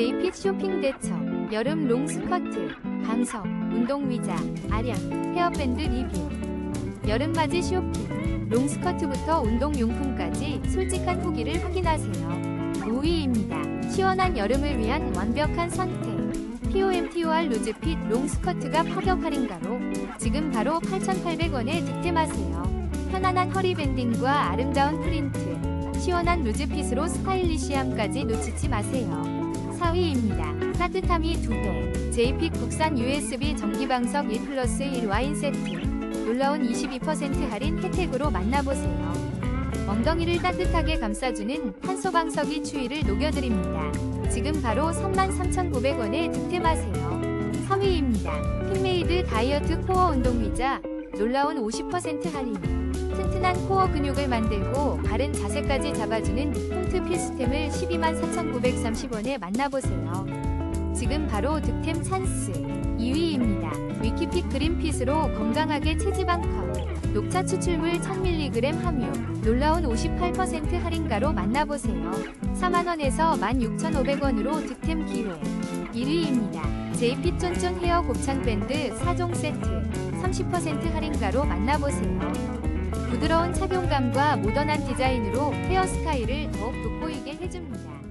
제이핏 쇼핑 대처 여름 롱 스커트 방석 운동 위자 아량 헤어밴드 리뷰 여름 맞이 쇼핑 롱 스커트부터 운동 용품까지 솔직한 후기를 확인하세요. 5위입니다. 시원한 여름을 위한 완벽한 선택. POMTOR 루즈핏 롱 스커트가 파격 할인가로 지금 바로 8,800원에 득템하세요. 편안한 허리 밴딩과 아름다운 프린트, 시원한 루즈핏으로 스타일리시함까지 놓치지 마세요. 4위입니다. 따뜻함이 2배. 제이픽 국산 USB 전기방석 1 플러스 1 와인 세트. 놀라운 22% 할인 혜택으로 만나보세요. 엉덩이를 따뜻하게 감싸주는 탄소방석이 추위를 녹여드립니다. 지금 바로 33,900원에 득템하세요. 3위입니다. 핑메이드 다이어트 코어 운동의자 놀라운 50% 할인. 튼튼한 코어 근육을 만들고 바른 자세까지 잡아주는 홈트 필수템을 123,930원에 만나보세요. 지금 바로 득템 찬스. 2위입니다. 위키픽 그린핏으로 건강하게 체지방 컷. 녹차 추출물 1000mg 함유. 놀라운 58% 할인가로 만나보세요. 4만원에서 16,500원으로 득템 기회. 1위입니다. 제이핏 쫀쫀 헤어 곱창 밴드 4종 세트. 30% 할인가로 만나보세요. 부드러운 착용감과 모던한 디자인으로 헤어 스타일을 더욱 돋보이게 해줍니다.